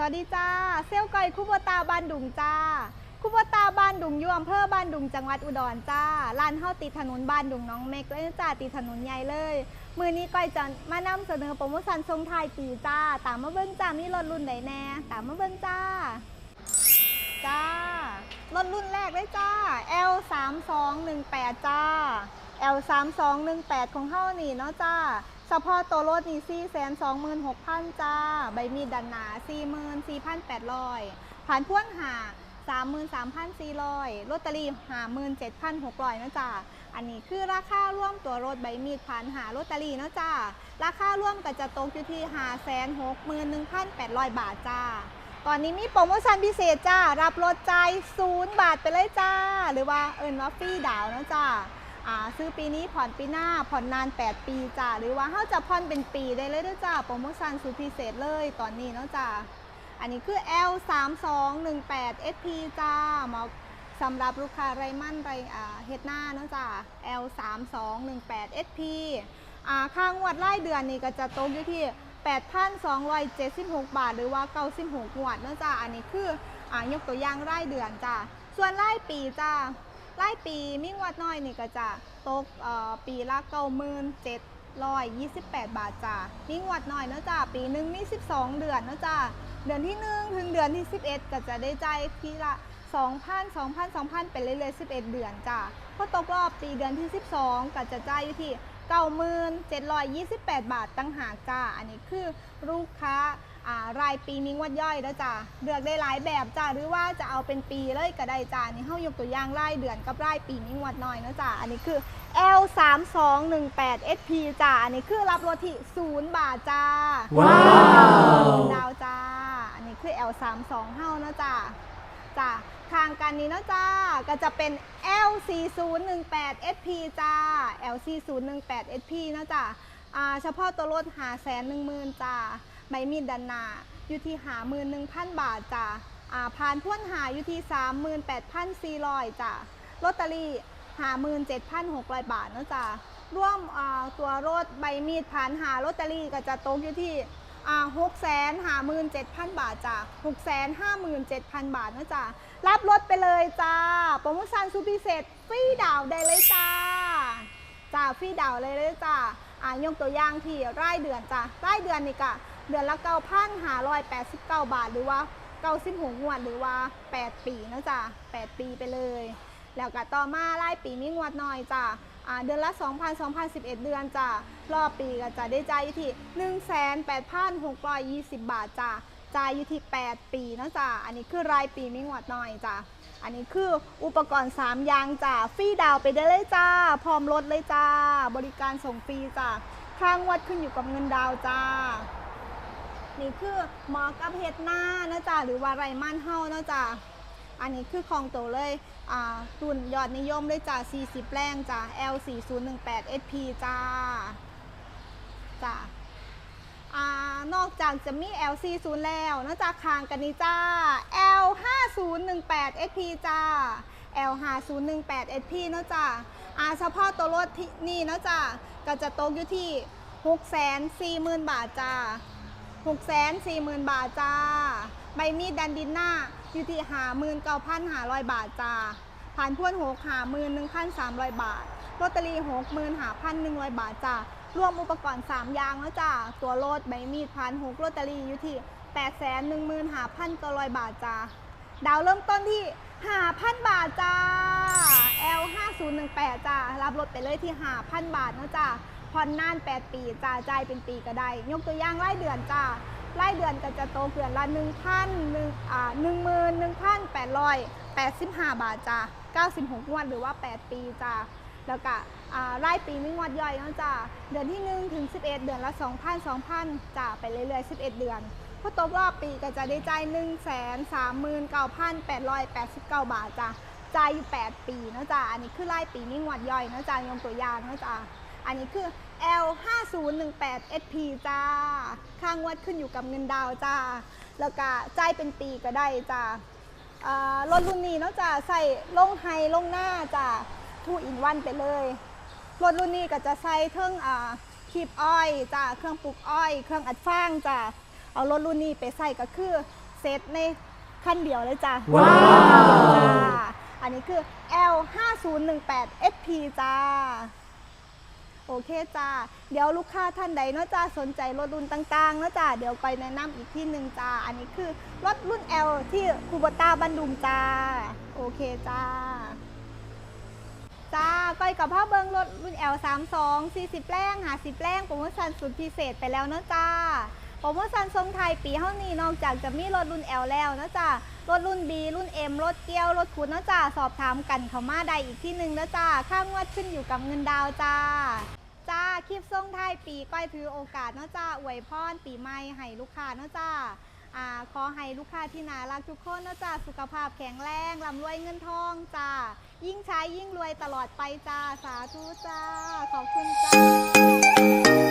สวัสดีจ้า เซลก่อยคุบตาบ้านดุงจ้า คุบตาบ้านดุงอยู่อำเภอบ้านดุงจังหวัดอุดรจ้า ร้านเฮาติดถนนบ้านดุงน้องเมกเลยนะจ้าติดถนนใหญ่เลย มือนี้ก้อยจะมานำเสนอโปรโมชั่นทรงไทยปีจ้า ตามมาเบิ่งจ้า มีรถรุ่นไหนแน่ ตามมาเบิ่งจ้า จ้ารถรุ่นแรกเลยจ้า L 3 2 1 8 จ้า L 3 2 1 8 ของเฮานี่เนาะจ้าเฉพาะตัวรถนี่4 2 6 0 0 0จ้า ใบมีดดันหนา44,800ผ่านพ่วงหา33,400ลอตเตอรี่57,600นะจ้าอันนี้คือราคาร่วมตัวรถใบมีดผ่านหาลอตเตอรี่นะจ้าราคาร่วมก็จะตกอยู่ที่561,800บาทจ้า ตอนนี้มีโปรโมชั่นพิเศษจ้า รับรถใจศูนย์บาทไปเลยจ้า หรือว่าเอิญว่าฟรีดาวนะจ้า อ่าซื้อปีนี้ผ่อนปีหน้าผ่อนนาน 8 ปีจ้าหรือว่าเขาจะผ่อนเป็นปีได้เลยด้วยจ้าโปรโมชั่นสุดพิเศษเลยตอนนี้เนาะจ้าอันนี้คือ L 3 2 1 8 SP จ้าเหมาะสำหรับลูกค้าไรมั่นไรเฮ็ดหน้าเนาะจ้า L 3 2 1 8 SP อ่าค่างวดรายเดือนนี่ก็จะตกอยู่ที่ 8,276 บาท หรือว่า 96งวดเนาะจ้าอันนี้คืออ่ายกตัวอย่างรายเดือนจ้าส่วนรายปีจ้า รายปีมีงวัดน้อยนี่ก็จะตกเอ่อปีละ97,128บาทจ้ามีงวัดน้อยเนาะจ้าปีหนึ่งมี12เดือนเนาะจ้าเดือนที่1ถึงเดือนที่11ก็จะได้ใจายทีละ2,000 2,000 2,000ไปเรื่อยๆ11เดือนจ้าพอตกรอบปีเดือนที่12ก็จะจ่ายอยู่ที่9728บาทตั้งหากจ้า อันนี้คือลูกค้า รายปีมีงวดย่อยแล้วจ้าเลือกได้หลายแบบจ้าหรือว่าจะเอาเป็นปีเลยก็ได้จ้านี่เฮายกตัวอย่างรายเดือนกับรายปีมีงวดน้อยเนาะจ้าอันนี้คือ L 3 2 1 8 SP จ้าอันนี้คือรับรถที่0บาทจ้าว้าวดาวจ้าอันนี้คือ L 3 2เฮาเนาะจ้าจ้าทางกันนี้เนาะจ้าก็จะเป็น L 4 0 1 8 SP จ้า L 4 0 1 8 SP เนาะจ้าอ่าเฉพาะตัวรถหาแสนหนึ่งหมื่นจ้า ใบมีดดันนาอยู่ที่หาหมื่นหนึ่งพันบาทจ้าอ่าผ่านพ่วนหาอยู่ที่สามหมื่นแปดพันสี่ร้อยจ้าลอตเตอรี่หาหมื่นเจ็ดพันหกร้อยบาทนะจ้าร่วมอ่าตัวรถใบมีดผ่านหาลอตเตอรี่ก็จะตกอยู่ที่อ่าหกแสนห้าหมื่นเจ็ดพันบาทจ้ะหกแสนห้าหมื่นเจ็ดพันบาทนะจ้ะรับรถไปเลยจ้า โปรโมชั่นสุดพิเศษฟรีดาวได้เลยจ้าจ้าฟรีดาวเลยเลยจ้าอ่ายกตัวอย่างที่รายเดือนจ้ะรายเดือนนี่กะ เดือนละเก้าพันห้าร้อยแปดสิบเก้าบาทหรือว่าเก้าสิบหกงวดหรือว่าแปดปีนะจ้ะแปดปีไปเลย แล้วก็ต่อมารายปีมีงวดน้อยจ้ะเดือนละ 2,000 2,011 เดือนจ้ะรอบปีก็จะได้จ่ายอยู่ที่ 1,8,620 บาทจ้ะจ่ายอยู่ที่ 8 ปีนะจ้ะอันนี้คือรายปีมีงวดน้อยจ้ะอันนี้คืออุปกรณ์ 3 อย่างจ้ะฟรีดาวไปได้เลยจ้า พร้อมรถเลยจ้า บริการส่งฟรีจ้ะค่างวดขึ้นอยู่กับเงินดาวจ้า นี่คือหมอกับเฮ็ดหน้านะจ๊ะหรือว่าไรมันเฮานะจ๊ะอันนี้คือของโตเลยอ่ารุ่นยอดนิยมเลยจ้ะ40แรงจ้ะ L 4 0 1 8 SP จ้าจ้ะอ่านอกจากจะมี L 4 0 แล้วนอกจากคางกันนี้จ้า L 5 0 1 8 SP จ้า L 5 0 1 8 SP เนาะจ้ะอ่าเฉพาะตัวรถที่นี่เนาะจ้ะก็จะตกอยู่ที่ 640,000 บาทจ้า 6 4 0 0 0 0 บาทจ้า ใบมีดดันดินหน้าอยู่ที่หาหมื่นเก้าพันหาร้อยบาทจ้า ผ่านพ่วนหกหาหมื่นหนึ่งพันสามร้อยบาทลอตเตอรี่หกหมื่นหาพันหนึ่งร้อยบาทจ้ารวมอุปกรณ์สามอย่างแล้วจ้า ตัวรถใบมีดผ่านหกลอตเตอรี่อยู่ที่แปดแสนหนึ่งหมื่นหาพันเก้าร้อยบาทจ้า ดาวเริ่มต้นที่หาพันบาทจ้า L 5 0 1 8จ้า รับรถไปเลยที่หาพันบาทนะจ้า ผ่อนนาน 8 ปีจ้าจ่ายเป็นปีก็ได้ ยกตัวอย่างรายเดือนจ้ารายเดือนก็จะโตเกือนละ1 0 0 0 1อ่า11,885 บาทจ้า96งวดหรือว่า 8 ปีจ้าแล้วก็อ่ารายปีมีงวดย่อยนะจ้าเดือนที่ 1 ถึง 11 เดือนละ 2,000 2,000จ้าไปเรื่อยๆ 11 เดือนพอตกรอบปีก็จะได้จ่าย 1 3 9 8 8 9 บาทจ้ะจ่ายอยู่ 8 ปีเนาะจ้ะอันนี้คือรายปีนี่งวดย่อยนะจ้ะยงตัวอย่างนะจ้ะ อันนี้คือ L 5 0 1 8 SP จ้า ค่างวดขึ้นอยู่กับเงินดาวน์จ้า แล้วก็จ่ายเป็นปีก็ได้จ้าอ่ารถรุ่นนี้เนาะจ้ะใส่ลงไฮลงหน้าจ้ะทูอินวันไปเลย รถรุ่นนี้ก็จะใส่เครื่องอ่าคีบอ้อยจ้ะเครื่องปลูกอ้อย เครื่องอัดฟางจ้ะเอารถรุ่นนี้ไปใส่ก็คือเซตในคันเดียวเลยจ้ะว้าวจ้าอันนี้คือ L 5 0 1 8 SP จ้า โอเคจ้า เดี๋ยวลูกค้าท่านใดเนาะจ้าสนใจรถรุ่นต่างๆเนาะจ้าเดี๋ยวไปแนะนำอีกที่หนึ่งจ้า อันนี้คือรถรุ่น L ที่คูโบต้าบันดุมจ้า โอเคจ้า จ้าก้อยกับพ่อเบิงรถรุ่น L 3 2 40แรง50แรงโปรโมชั่นสุดพิเศษไปแล้วเนาะจ้าโปรโมชั่นทรงไทยปีเท่านี้นอกจากจะมีรถรุ่น L แล้วเนาะจ้ารถรุ่น B รุ่น M รถเกียวรถขุดเนาะจ้าสอบถามกันเขามาได้อีกที่หนึ่งเนาะจ้าค่างวดขึ้นอยู่กับเงินดาวจ้า จ้าคลิปทรงไทยปีก้อยถือโอกาสเนาะจ้าอวยพรปีใหม่ให้ลูกค้าเนาะจ้าอ่าขอให้ลูกค้าที่น่ารักทุกคนเนาะจ้าสุขภาพแข็งแรงร่ำรวยเงินทองจ้ายิ่งใช้ยิ่งรวยตลอดไปจ้าสาธุจ้าขอบคุณจ้า